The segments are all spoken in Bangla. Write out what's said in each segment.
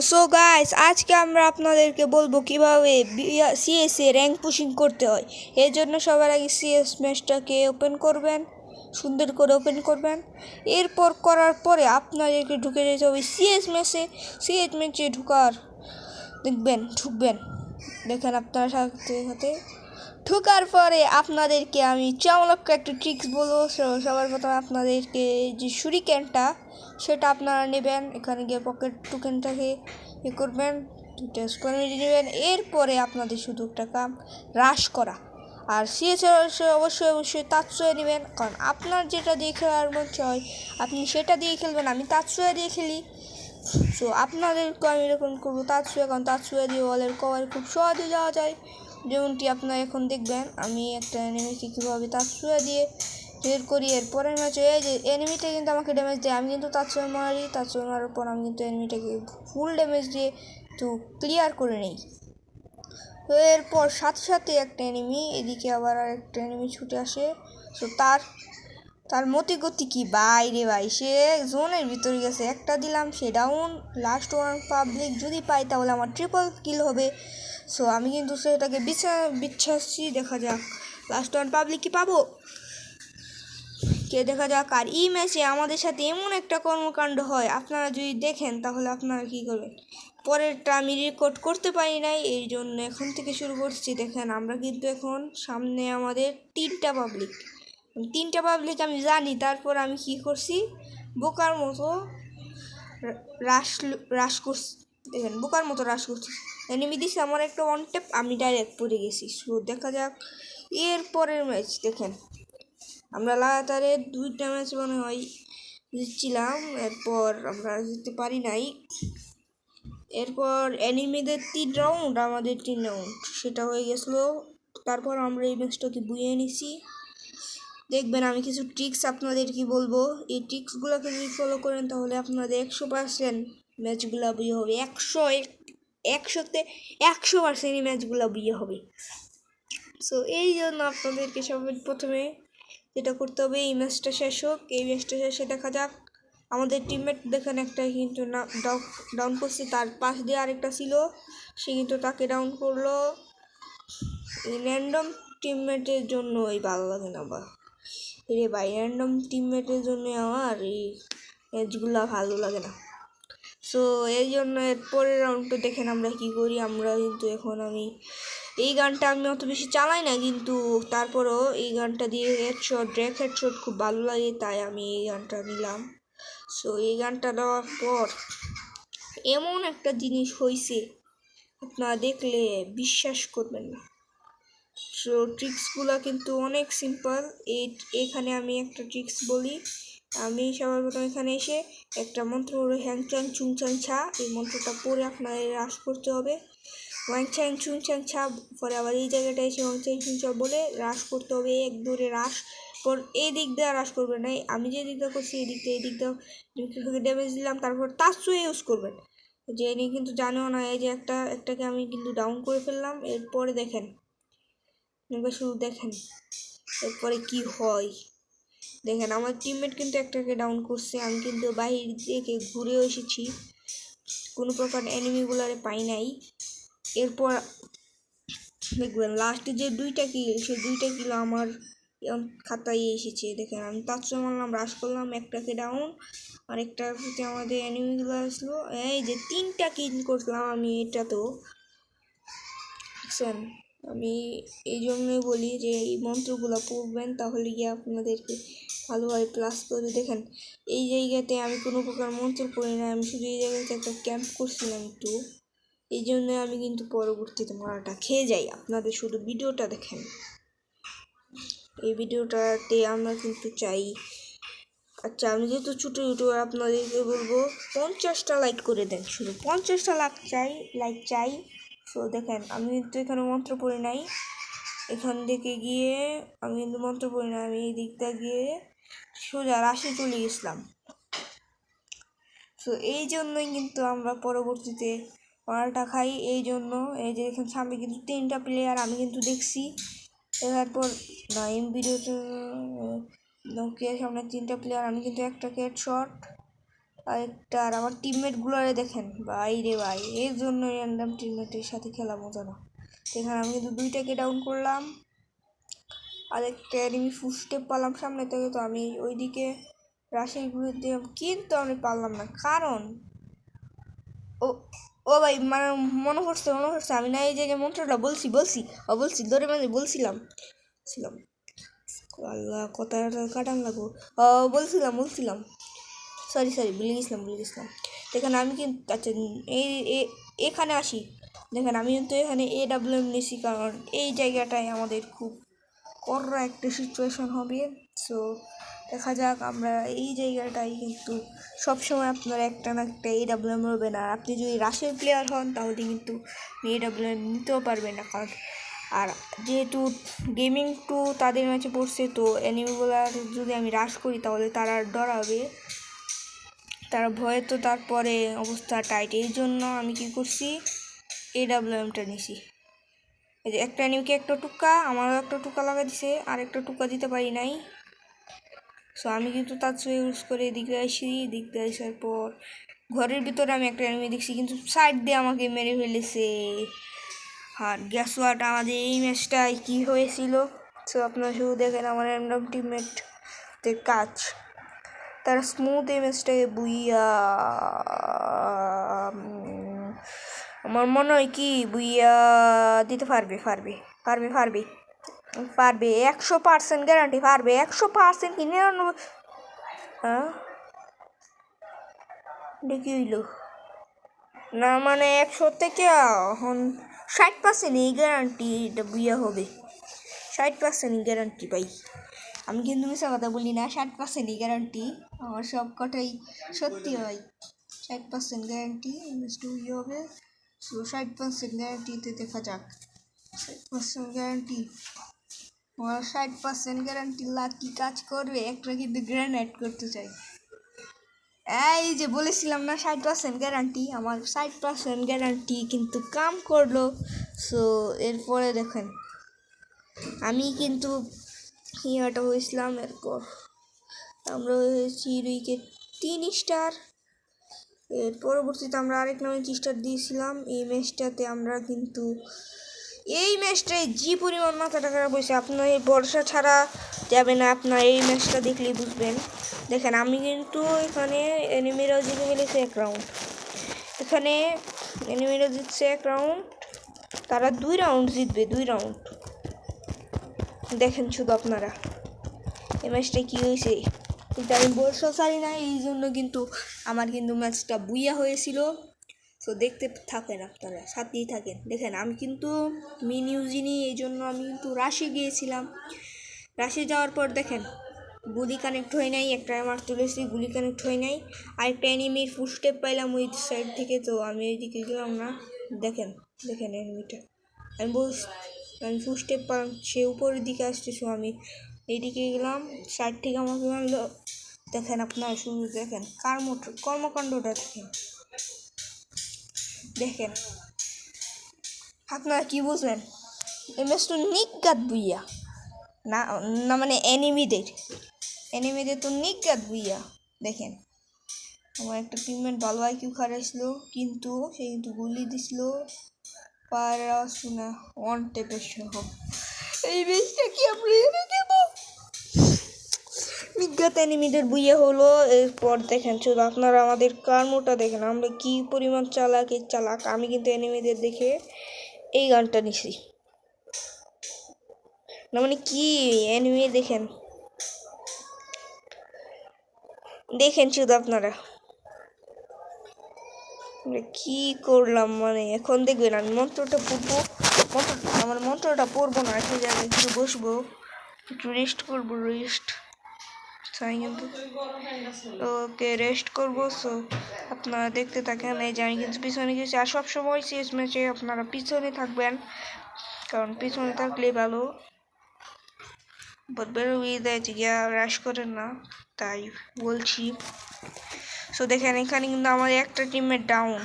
তো সো গাইস আজকে আমরা আপনাদেরকে বলব কীভাবে সিএস এ র্যাঙ্ক পুশিং করতে হয়। এর জন্য সবার আগে সিএস ম্যাচটাকে ওপেন করবেন, সুন্দর করে ওপেন করবেন। এরপর করার পরে আপনাদেরকে ঢুকে যেতে হবে সিএস ম্যাচে। সিএস ম্যাচে ঢুকার, দেখবেন, ঢুকবেন। দেখেন আপনারা সাথে সাথে। ঢোকার পরে আপনাদেরকে আমি চমলক্ষ একটা ট্রিক্স বলব। সবার প্রথমে আপনাদেরকে যে সুরিক্যানটা সেটা আপনারা নেবেন। এখানে গিয়ে পকেট টুকেনটাকে ইয়ে করবেন স্কোয়ার মিলিয়ে নেবেন। এরপরে আপনাদের শুধু একটা কাম হ্রাস করা। আর সিএস অবশ্যই অবশ্যই অবশ্যই তাৎসয়ে নেবেন। কারণ আপনার যেটা দিয়ে খেলার মন হয় আপনি সেটা দিয়ে খেলবেন, আমি তাৎসয়ে দিয়ে খেলি। সো আপনাদেরকে আমি এরকম করব তাৎসুয়া কারণ তাৎসুয়া দিয়ে বলের কভার খুব সহজে যাওয়া যায়। যেমনটি আপনারা এখন দেখবেন, আমি একটা এনিমিকে কীভাবে তাৎসুয়া দিয়ে বের করি এর পরের ম্যাচে এই যে এনিমিটা কিন্তু আমাকে ড্যামেজ দেয়। আমি কিন্তু তাৎসুয়া মারি, তাৎসুয়া মারার পর আমি কিন্তু এনিমিটাকে ফুল ড্যামেজ দিয়ে একটু ক্লিয়ার করে নিই। তো এরপর সাথে সাথে একটা এনিমি এদিকে আবার আর একটা এনিমি ছুটে আসে। তো তার তার মতি গতি কি বাইরে ভাই, সে জোনের ভিতরে গেছে, একটা দিলাম, সে ডাউন লাস্ট ওয়ান পাবলিক যদি পাই তাহলে আমার ট্রিপল কিল হবে। সো আমি কিন্তু সেটাকে বিছা, বিচ্ছাসছি, দেখা যাক। লাস্ট ওয়ান পাবলিক কি পাবো? কে দেখা যাক। আর এই ম্যাচে আমাদের সাথে এমন একটা কর্মকাণ্ড হয়, আপনারা যদি দেখেন, তাহলে আপনারা কী করবেন? পরেরটা আমি রেকর্ড করতে পারি নাই, এই জন্য এখন থেকে শুরু করছি। দেখেন, আমরা কিন্তু এখন সামনে আমাদের তিনটা পাবলিক তিনটা পাবলিক আমি জানি, তারপর আমি কি করছি? বোকার মতো রা- রাশ রাশ করছি। দেখেন, বোকার মতো রাশ করছি। এনিমি দিছে আমার একটা ওয়ান টেপ আমি ডাইরেক্ট পড়ে গেছি সো দেখা যাক। এর পরের ম্যাচ দেখেন। আমরা লাগাতারে দুইটা ম্যাচ মনে হয় জিতছিলাম। এরপর আমরা জিততে পারি নাই। এরপর অ্যানিমিদের তিন রাউন্ড আমাদের তিন রাউন্ড সেটা হয়ে গেছিল। তারপর আমরা এই ম্যাচটাকে বুঝিয়ে নিছি। দেখবেন আমি কিছু ট্রিক্স আপনাদের কি বলব? এই ট্রিক্সগুলোকে যদি ফলো করেন, তাহলে আপনাদের একশো পার্সেন্ট ম্যাচগুলো বিয়ে হবে। একশো এক- একশোতে একশো পার্সেন্ট এই ম্যাচগুলো বিয়ে হবে। সো এই জন্য আপনাদেরকে সবাই প্রথমে যেটা করতে হবে, এই ম্যাচটা শেষ হোক, এই ম্যাচটা শেষে দেখা যাক আমাদের টিমমেট দেখেন একটা কিন্তু ডাউন করছে, তার পাশ দিয়ে আরেকটা ছিল, সে কিন্তু তাকে ডাউন করল। র্যান্ডম টিমমেটের জন্য এই ভালো লাগে না বা রে ভাই র্যান্ডম টিমমেটের জন্য আমার এই ম্যাচগুলো ভালো লাগে না। সো এই জন্য এর পরের রাউন্ডটা দেখেন আমরা কি করি, আমরা কিন্তু এখন আমি, এই গানটা আমি অত বেশি চালাই না, কিন্তু তারপরও এই গানটা দিয়ে হেডশট ড্রেক হেডশট খুব ভালো লাগে, তাই আমি এই গানটা নিলাম। সো এই গানটা দেওয়ার পর এমন একটা জিনিস হয়েছে আপনারা দেখলে বিশ্বাস করবেন না। সো ট্রিক্সগুলো কিন্তু অনেক সিম্পল এই, এখানে আমি একটা ট্রিক্স বলি। আমি সবার প্রথম এখানে এসে একটা মন্ত্র হলো হ্যাং চ্যাং চুং ছা। এই মন্ত্রটা পড়ে আপনাদের রাস করতে হবে। ওয়াং চ্যাং চুং চ্যাং ছা। পরে আবার এই জায়গাটা এসে ওয়াং চ্যাং চুং বলে রাস করতে হবে। এক দূরে রাস পর এই দিক দিয়ে রাস করবেন না। আমি যে দিকটা করছি, এই দিকটা এই দিকটা। ড্যামেজ দিলাম, তারপর তার সুয়ে ইউজ করবেন। যে এনি কিন্তু জানেও না, এই যে একটা, একটাকে আমি কিন্তু ডাউন করে ফেললাম। এরপরে দেখেন। শুধু দেখেন, এরপরে কি হয়। দেখেন, আমার টিমমেট কিন্তু একটাকে ডাউন করছে। আমি কিন্তু বাহির থেকে ঘুরে এসেছি। কোনো প্রকার এনিমিগুলারে পাই নাই। এরপর দেখবেন লাস্টে যে দুইটা কিল সেই দুইটা কিল আমার খাতায় এসেছে। দেখেন, আমি তার সময় মারলাম রাশ করলাম, একটাকে ডাউন আর একটার প্রতি আমাদের অ্যানিমিগুলো আসলো। এই যে তিনটা কিল করলাম আমি এটাতেও। দেখছেন? আমি এই জন্যই বলি যে এই মন্ত্রগুলো পড়বেন তাহলে গিয়ে আপনাদেরকে ভালোভাবে প্লাস করে দেখেন। এই জায়গাতে আমি কোনো প্রকার মন্ত্র পড়ি না, আমি শুধু এই জায়গাতে একটা ক্যাম্প করছিলাম একটু। এই জন্য আমি কিন্তু পরবর্তীতে মারাটা খেয়ে যাই। আপনাদের শুধু ভিডিওটা দেখেন। এই ভিডিওটাতে আমরা কিন্তু চাই। আচ্ছা আমি যেহেতু ছোটো ইউটিউবার, আপনাদেরকে বলব, পঞ্চাশটা লাইক করে দেন। শুধু পঞ্চাশটা লাইক চাই লাইক চাই। সো দেখেন, আমি কিন্তু এখানে মন্ত্র পড়ি নাই। এখান থেকে গিয়ে আমি কিন্তু মন্ত্র পড়ি না, আমি এই দিকটা গিয়ে সোজা রাশি চলে গেছিলাম। সো এই জন্যই কিন্তু আমরা পরবর্তীতে মালটা খাই, এই জন্য এই যে এখানে সামনে কিন্তু তিনটা প্লেয়ার আমি কিন্তু দেখছি। তারপর না এম ভিডিওতে নোকিয়ার সামনে তিনটা প্লেয়ার আমি কিন্তু একটা হেড শট আরেকটা, আর আমার টিমমেটগুলোরে দেখেন, ভাই রে ভাই, এর জন্য র্যান্ডাম টিমমেটের সাথে খেলা মজা না। এখানে আমি কিন্তু দুইটাকে ডাউন করলাম আরেকটা এনিমি ফুস্টেপ পালাম সামনে থেকে, তো আমি ওইদিকে রাশিয়ার ঘুরে দিলাম, কিন্তু আমি পারলাম না, কারণ ও ও ভাই মানে মনে পড়ছে মনে পড়ছে, আমি না এই যে মন্ত্রটা বলছি বলছি, ও বলছি, ধরে মানে বলছিলাম ছিলাম আল্লাহ, কথাটা কাটান লাগবো বলছিলাম বলছিলাম সরি সরি, ভুলে গেছিলাম ভুলে গেছিলাম। দেখেন, আমি কিন্তু আচ্ছা এই এখানে আসি। দেখেন, আমি কিন্তু এখানে এ ডাব্লিউ এম নিছি, কারণ এই জায়গাটায় আমাদের খুব কররা একটা সিচুয়েশন হবে। সো দেখা যাক, আমরা এই জায়গাটায় কিন্তু সবসময় আপনার একটা না একটা এ ডাব্লিউ এম হবে না আপনি যদি রাশের প্লেয়ার হন, তাহলে কিন্তু এ ডাব্লিউ এম নিতেও পারবেন না, কারণ আর যেহেতু গেমিং টু তাদের ম্যাচে পড়ছে, তো অ্যানিমেগুলার যদি আমি রাশ করি, তাহলে তারা ডরাবে। তারা ভয়ে তো তারপরে অবস্থা টাইট এই জন্য আমি কি করছি? এ ডাব্লিউ এমটা নিছি। এই যে একটা নিউকে একটা টুকা, আমারও একটা টুকা লাগা দিছে আর একটা টুকা দিতে পারি নাই। সো আমি কিন্তু তার চেয়ে ইউজ করে এদিকে আসি, এদিক আসার পর ঘরের ভিতরে আমি একটা এনিমি দেখছি, কিন্তু সাইড দিয়ে আমাকে মেরে ফেলেছে। আর গ্যাস ওয়াট আমাদের এই ম্যাচটায় কী হয়েছিল? সো আপনারা শুধু দেখেন আমার র্যান্ডম টিমমেটদের কাজ। তারা স্মুথ এই ম্যাচটাকে বুইয়া আমার মনে হয় কি, বুইয়া দিতে পারবে পারবে পারবে পারবে পারবে, একশো পার্সেন্ট গ্যারান্টি পারবে, একশো পার্সেন্ট কি নিরানব্বই হ্যাঁ? দেখি হইল? না মানে একশো থেকে এখন ষাট পার্সেন্ট এই গ্যারান্টি এটা বুইয়া হবে, ষাট পার্সেন্ট গ্যারান্টি পাই। আমি কিন্তু মিশা কথা বলি না, ষাট পার্সেন্টই গ্যারান্টি আমার সব কটাই সত্যি হয়। ষাট পার্সেন্ট গ্যারান্টি ইয়ে হবে সো ষাট পার্সেন্ট গ্যারান্টিতে দেখা যাক। ষাট পার্সেন্ট গ্যারান্টি আমার ষাট পার্সেন্ট গ্যারান্টি লাকি কাজ করবে? একটা কিন্তু গ্রেনেড করতে চাই। এই যে বলেছিলাম না, ষাট পার্সেন্ট গ্যারান্টি আমার ষাট পার্সেন্ট গ্যারান্টি কিন্তু কাম করল। সো এরপরে দেখেন, আমি কিন্তু ইয়াটা হয়েছিলাম এরপর আমরা হয়েছি রুইকে তিন স্টার। এর পরবর্তীতে আমরা আরেক নামে স্টার দিয়েছিলাম। এই ম্যাচটাতে আমরা কিন্তু, এই ম্যাচটায় যে পরিমাণ মাথাটা খারাপ হয়েছে, আপনার এই বর্ষা ছাড়া যাবে না। আপনার এই ম্যাচটা দেখলেই বুঝবেন। দেখেন, আমি কিন্তু এখানে এনিমিরা জিতে ফেলেছে এক রাউন্ড এখানে এনিমিরা জিতছে এক রাউন্ড তারা দুই রাউন্ড জিতবে, দুই রাউন্ড দেখেন শুধু আপনারা। এই ম্যাচটা কী হয়েছে? কিন্তু আমি বর্ষা ছাড়ি না, এই জন্য কিন্তু আমার কিন্তু ম্যাচটা বুইয়া হয়েছিল। তো দেখতে থাকেন আপনারা, সাথেই থাকেন। দেখেন, আমি কিন্তু মিন ইউজিনি এই জন্য আমি কিন্তু রাশি গিয়েছিলাম। রাশি যাওয়ার পর দেখেন, গুলি কানেক্ট হয় নাই, একটা আমার তুলেছি গুলি কানেক্ট হয় নাই। আরেকটা এনিমির ফুল স্টেপ পাইলাম ওই সাইড থেকে, তো আমি ওই দিকে গেলাম না। দেখেন দেখেন এনিমিটা আমি বলছি আমি ফুল স্টেপ পালাম সে উপরের দিকে আসতেছো আমি। এইদিকে গেলাম, সাইড থেকে আমাকে মারলো। দেখেন আপনারা শুধু দেখেন। কার মোটর কর্মকাণ্ডটা দেখেন। দেখেন। আপনারা কি বুঝবেন? এমএস তো নিজ্ঞাত বুইয়া না না মানে এনিমিদের। এনিমিদের তো নিজ্ঞাত বুইয়া দেখেন। আমার একটা টিমমেট ভালো আইকিউ খারাইছিল কিন্তু সে কিন্তু গুলি দিছিল। সহ এই বেশটা কি আমরা এনে দেবো? বিজ্ঞাত এনিমিদের বুইয়ে হলো, এরপর দেখেন শুধু আপনারা আমাদের কার্মটা দেখেন, আমরা কি পরিমাণ চালাক এর চালাক, আমি কিন্তু এনিমিদের দেখে এই গানটা নিছি। না মানে কি এনিমি দেখেন? দেখেন শুধু আপনারা। আমরা কি করলাম মানে? এখন দেখবেন আমি মন্ত্রটা পড়ব। আমার মন্ত্রটা পড়ব না একটা জায়গায় একটু বসবো, একটু রেস্ট করব রেস্ট কিন্তু। ওকে রেস্ট করব। সো আপনারা দেখতে থাকেন, এই যে আমি কিন্তু পিছনে গেছি। আর সবসময় শেষ ম্যাচে আপনারা পিছনে থাকবেন, কারণ পিছনে থাকলে ভালো। বেরোই দেয় যে গিয়া রাশ করেন না, তাই বলছি। সো দেখেন, এখানে কিন্তু আমার একটা টিমের ডাউন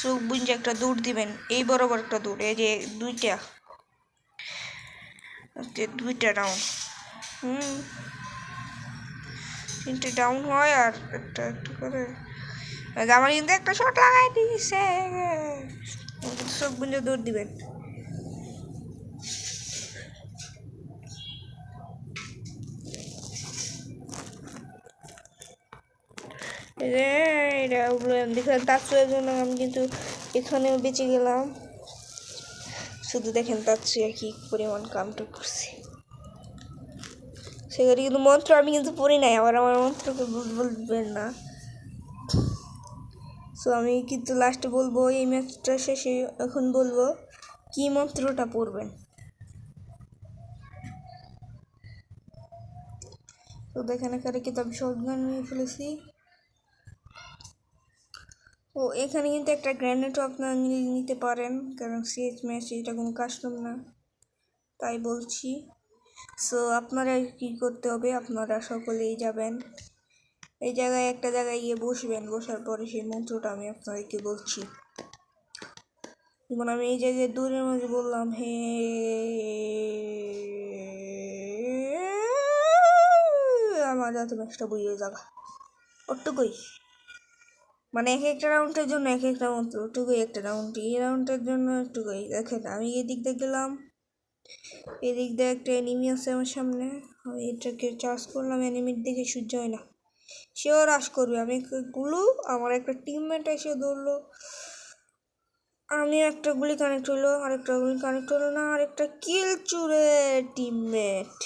সো বুঝছে একটা দৌড় দিবেন। এই বরাবর একটা দৌড়, এই যে দুইটা। দুইটা ডাউন হুম। তিনটে ডাউন হয় আর একটা একটা করে। আমার কিন্তু একটা শট লাগাই দিয়েছে চোখ বুঝে দৌড় দিবেন। এটা দেখলেন তার জন্য আমি কিন্তু এখানেও বেঁচে গেলাম। শুধু দেখেন তার চেয়ে কি পরিমাণ কামটা করছি। সেখানে কিন্তু মন্ত্র আমি কিন্তু পড়ি নাই, আবার আমার মন্ত্রকে বলবেন না। সো আমি কিন্তু লাস্টে বলব, এই ম্যাচটা শেষে এখন বলব, কি মন্ত্রটা পড়বেন? তো দেখেন এখানে কিন্তু আমি শর্ট গান নিয়ে ফেলেছি। ও, এখানে কিন্তু একটা গ্র্যানেটও আপনারা নিতে পারেন, কারণ সিএচ ম্যাচ এটা কোনো কাস্টম না। তাই বলছি। সো আপনারা কি করতে হবে? আপনারা সকলেই যাবেন। এই জায়গায় একটা জায়গায় গিয়ে বসবেন, বসার পরে সেই মন্ত্রটা আমি আপনাদেরকে বলছি। যেমন আমি এই জায়গায় দূরের মধ্যে বললাম, হে আমার যাতে ম্যাচটা বইয়ে যাবা। ওটুকুই মানে এক একটা রাউন্ডের জন্য এক একটা মন্ত্র ওটুকুই একটা রাউন্ড এই রাউন্ডের জন্য একটুকুই দেখেন, আমি এদিক দিয়ে গেলাম, এদিক দিয়ে একটা এনিমি আছে আমার সামনে। আমি এটাকে চার্জ করলাম এনিমির দিকে সূর্য হয় না। সেও রাশ করবে, আমি গুলো, আমার একটা টিমমেট এসে ধরলো। আমি একটা গুলি কানেক্ট হলো, আরেকটা গুলি কানেক্ট হলো না, আরেকটা কিল চুরে টিমমেট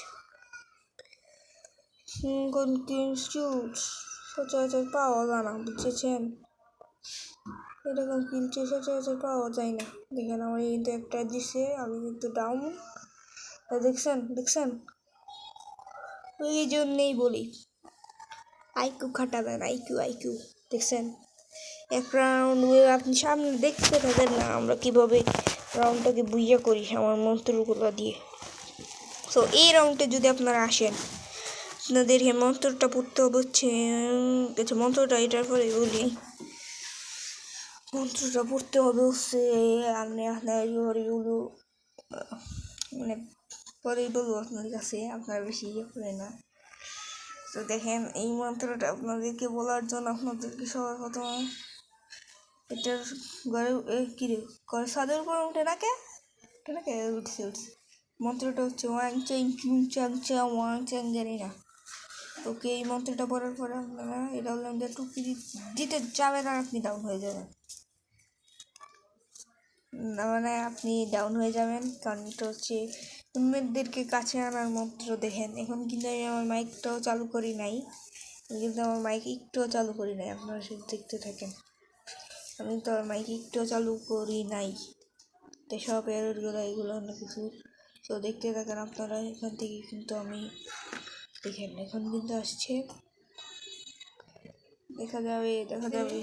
কোন কিল চুর সচরাচর পাওয়া যায় না, বুঝেছেন? এরকম কিলচে সচরাচর পাওয়া যায় না। দেখেন আমার কিন্তু একটা দিছে, আমি কিন্তু ডাউন দেখছেন দেখছেন? ওই জন্যেই বলি। আইকিউ খাটাবেন আইকিউ আইকিউ দেখছেন? এক রাউন্ড আপনি সামনে দেখতে থাকেন না, আমরা কীভাবে রাউন্ডটাকে বুইয়া করি আমার মন্ত্রগুলো দিয়ে। সো এই রাউন্ডে যদি আপনারা আসেন আপনাদেরকে মন্ত্রটা পড়তে হচ্ছে আচ্ছা মন্ত্রটা এটার পরে বলি। মন্ত্রটা পড়তে হবে হচ্ছে আপনি আপনার ইউগুলো মানে পরেই বলব আপনাদের কাছে, আপনারা বেশি ইয়ে করে না। তো দেখেন, এই মন্ত্রটা আপনাদেরকে বলার জন্য আপনাদেরকে সবার প্রথমে এটার ঘরে কি রে, ঘরে ছাদের উপর উঠে নাকে উঠে নাকে উঠছে উঠছে। মন্ত্রটা হচ্ছে ওয়াং চ্যাং চুং চাং, চা, ওয়াং চ্যাং জানি না। ওকে এই মন্ত্রটা পড়ার পরে আপনারা এটা হলো যে টুপি দিতে যাবেন আর আপনি ডাউন হয়ে যাবেন। মানে আপনি ডাউন হয়ে যাবেন, কারণ এটা হচ্ছে উন্মেদদেরকে কাছে আনার মন্ত্র দেখেন এখন কিন্তু আমি আমার মাইকটাও চালু করি নাই। কিন্তু আমার মাইক একটুও চালু করি নাই, আপনারা শুধু দেখতে থাকেন। আমি তো আমার মাইক একটুও চালু করি নাই। তো সব এরগুলো এগুলো অন্য কিছু। তো দেখতে থাকেন আপনারা, এখান থেকে কিন্তু আমি দেখেন, এখন কিন্তু আসছে। দেখা যাবে দেখা যাবে।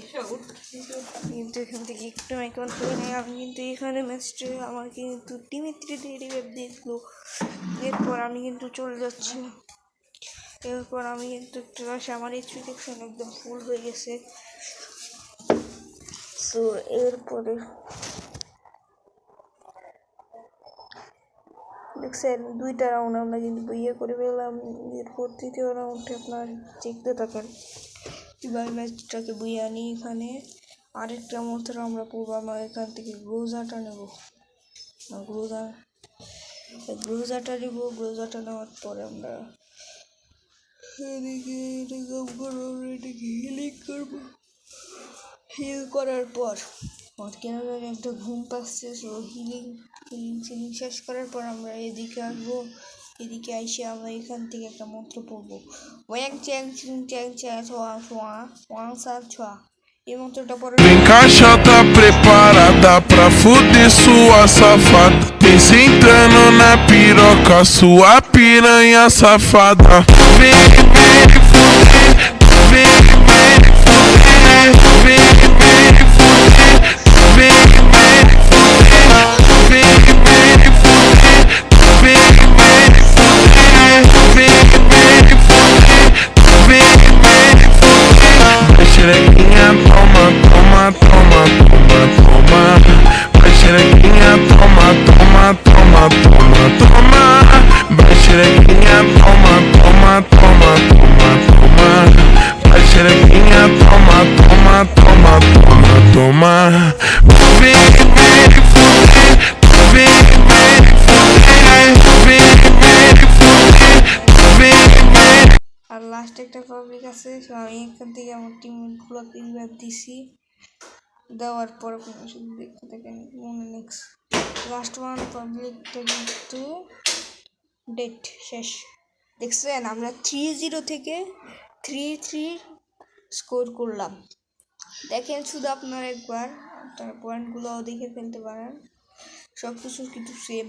কিন্তু এখান থেকে একটু মাইক করে নেই। আমি কিন্তু এখানে ম্যাচটা আমার কিন্তু টিমের থ্রি রিভাইভ দেখল। এরপর আমি কিন্তু চলে যাচ্ছি। এরপর আমি কিন্তু একটু আসে, আমার দেখছেন একদম ফুল হয়ে গেছে। সো এরপরে দেখছেন, দুইটা রাউন্ড আমরা কিন্তু ইয়ে করে পেলাম এরপর তৃতীয় রাউন্ডে আপনার দেখতে থাকেন। কীভাবে ম্যাচটাকে বুয়ে আনি এখানে। আরেকটা মন্ত্র আমরা পড়ব আমরা এখান থেকে গ্রোজাটা নেব। গ্রোজা গ্রোজাটা নেব গ্রোজাটা নেওয়ার পরে আমরা এদিকে এটাকে হিলিং করব। হিল করার পর আমার কেন জানি একটা ঘুম পাচ্ছে সো হিলিং হিলিং সিলিং শেষ করার পর আমরা এদিকে আসব এদিকে আইসে আমরা এখান থেকে একটা মন্ত্র পড়ব ওয়াং চ্যাং চিং চ্যাং চ্যাং ছোয়া ছোয়া ওয়াং সা ছোয়া এই মন্ত্রটা পরে Vem caixa tá preparada pra fuder sua safada. Vem sentando na piroca, sua piranha safada. Vem, vem fuder, আছে। so আমি এখান থেকে আমার টিমমেটগুলোকে রিভাইভ দিছি। দেওয়ার পর আপনারা শুধু দেখতে থাকেন। মনে নেক্সট লাস্ট ওয়ান পাবলিকটা কিন্তু ডেট শেষ। দেখছেন, আমরা থ্রি জিরো থেকে থ্রি থ্রি স্কোর করলাম। দেখেন শুধু আপনারা একবার, তার পয়েন্টগুলোও দেখে ফেলতে পারেন। সব কিছু কিন্তু সেম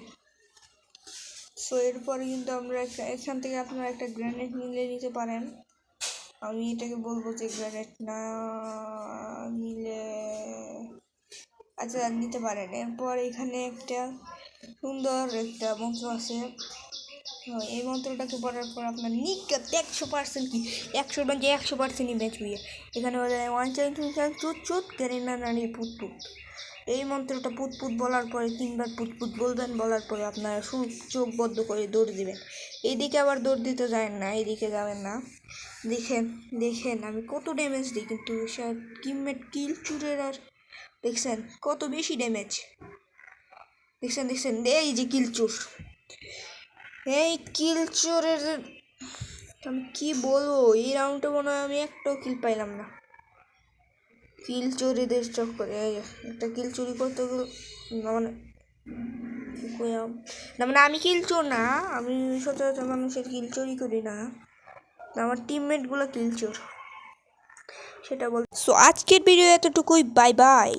সো এরপরে কিন্তু আমরা এখান থেকে আপনারা একটা গ্রেনেড মিলিয়ে নিতে পারেন। আমি এটাকে বলব যে গ্রেনেড না নিলে আচ্ছা নিতে পারেন। এরপর এখানে একটা সুন্দর একটা মন্ত্র আছে। এই মন্ত্রটাকে পড়ার পর আপনার নিকাত একশো পার্সেন্ট কি? একশো যে একশো পার্সেন্টই ম্যাচ হয়ে এখানে বলে ওয়ান চাই টু চাই চুত না নানি পুত পুত এই মন্ত্রটা পুত পুত বলার পরে তিনবার পুত পুত বলবেন বলার পরে আপনারা সু চোখ বদ্ধ করে দৌড় দিবেন। এইদিকে আবার দৌড় দিতে যাবেন না এইদিকে যাবেন না। দেখেন দেখেন, আমি কত ড্যামেজ দিই, কিন্তু টিমমেট কিল চুরের আর দেখছেন, কত বেশি ড্যামেজ দেখছেন দেখছেন, এই যে কিল চুর। এই কিল চোরের, আমি কি বলব, এই রাউন্ডে মনে হয় আমি একটাও কিল পাইলাম না। কিল চুরিদের চক্করে একটা কিল চুরি করতে মানে না মানে আমি কিল চোর না, আমি সচরাচর মানুষের কিল চুরি করি না। আমার টিমমেটগুলো কিল চোর সেটা বল সো আজকের ভিডিও এতটুকুই বাই বাই